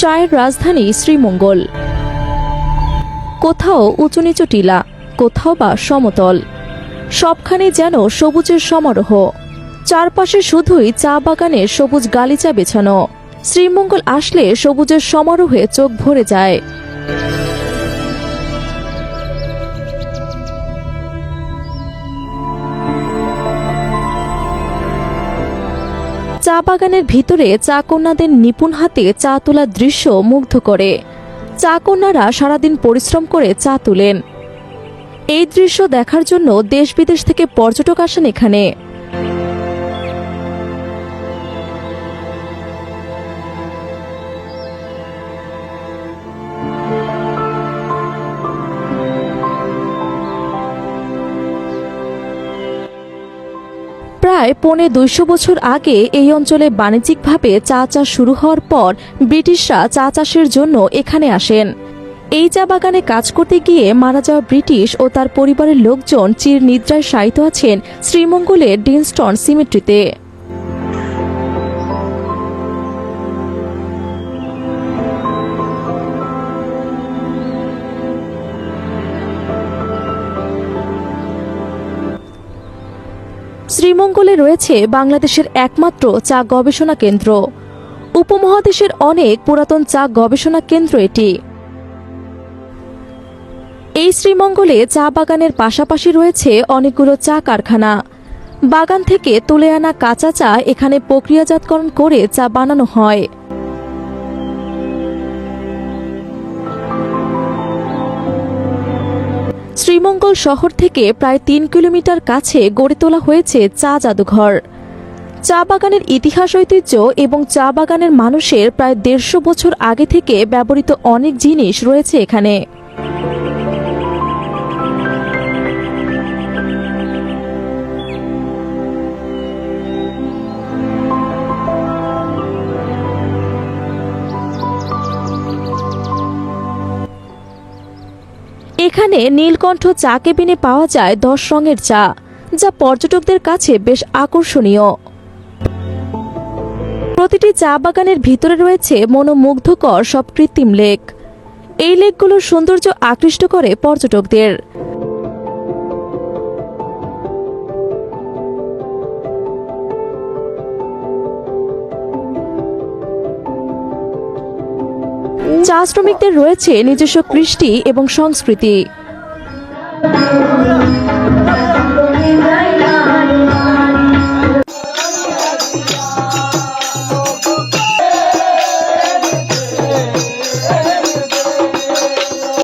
চায়ের রাজধানী শ্রীমঙ্গল। কোথাও উঁচু নিচু টিলা, কোথাও বা সমতল। সবখানে যেন সবুজের সমারোহ। চারপাশে শুধুই চা বাগানে সবুজ গালিচা বেছানো। শ্রীমঙ্গল আসলে সবুজের সমারোহে চোখ ভরে যায়। চা বাগানের ভিতরে চা কন্যাদের নিপুণ হাতে চা তোলার দৃশ্য মুগ্ধ করে। চা কন্যারা সারাদিন পরিশ্রম করে চা তুলেন। এই দৃশ্য দেখার জন্য দেশ বিদেশ থেকে পর্যটক আসেন এখানে। প্রায় পৌনে দুইশো বছর আগে এই অঞ্চলে বাণিজ্যিকভাবে চা চাষ শুরু হওয়ার পর ব্রিটিশরা চা চাষের জন্য এখানে আসেন। এই চা বাগানে কাজ করতে গিয়ে মারা যাওয়া ব্রিটিশ ও তার পরিবারের লোকজন চির নিদ্রায় শায়িত আছেন শ্রীমঙ্গলের ডিনস্টন সিমেট্রিতে। শ্রীমঙ্গলে রয়েছে বাংলাদেশের একমাত্র চা গবেষণা কেন্দ্র। উপমহাদেশের অনেক পুরাতন চা গবেষণা কেন্দ্র এটি। এই শ্রীমঙ্গলে চা বাগানের পাশাপাশি রয়েছে অনেকগুলো চা কারখানা। বাগান থেকে তুলে আনা কাঁচা চা এখানে প্রক্রিয়াজাতকরণ করে চা বানানো হয়। শ্রীমঙ্গল শহর থেকে প্রায় তিন কিলোমিটার কাছে গড়ে তোলা হয়েছে চা জাদুঘর। চা বাগানের ইতিহাস ঐতিহ্য এবং চা বাগানের মানুষের প্রায় দেড়শো বছর আগে থেকে ব্যবহৃত অনেক জিনিস রয়েছে এখানে। এখানে নীলকণ্ঠ চা কেবিনে পাওয়া যায় দশ রঙের চা, যা পর্যটকদের কাছে বেশ আকর্ষণীয়। প্রতিটি চা বাগানের ভিতরে রয়েছে মনোমুগ্ধকর সব কৃত্রিম লেক। এই লেকগুলোর সৌন্দর্য আকৃষ্ট করে পর্যটকদের। চা শ্রমিকদের রয়েছে নিজস্ব কৃষ্টি এবং সংস্কৃতি।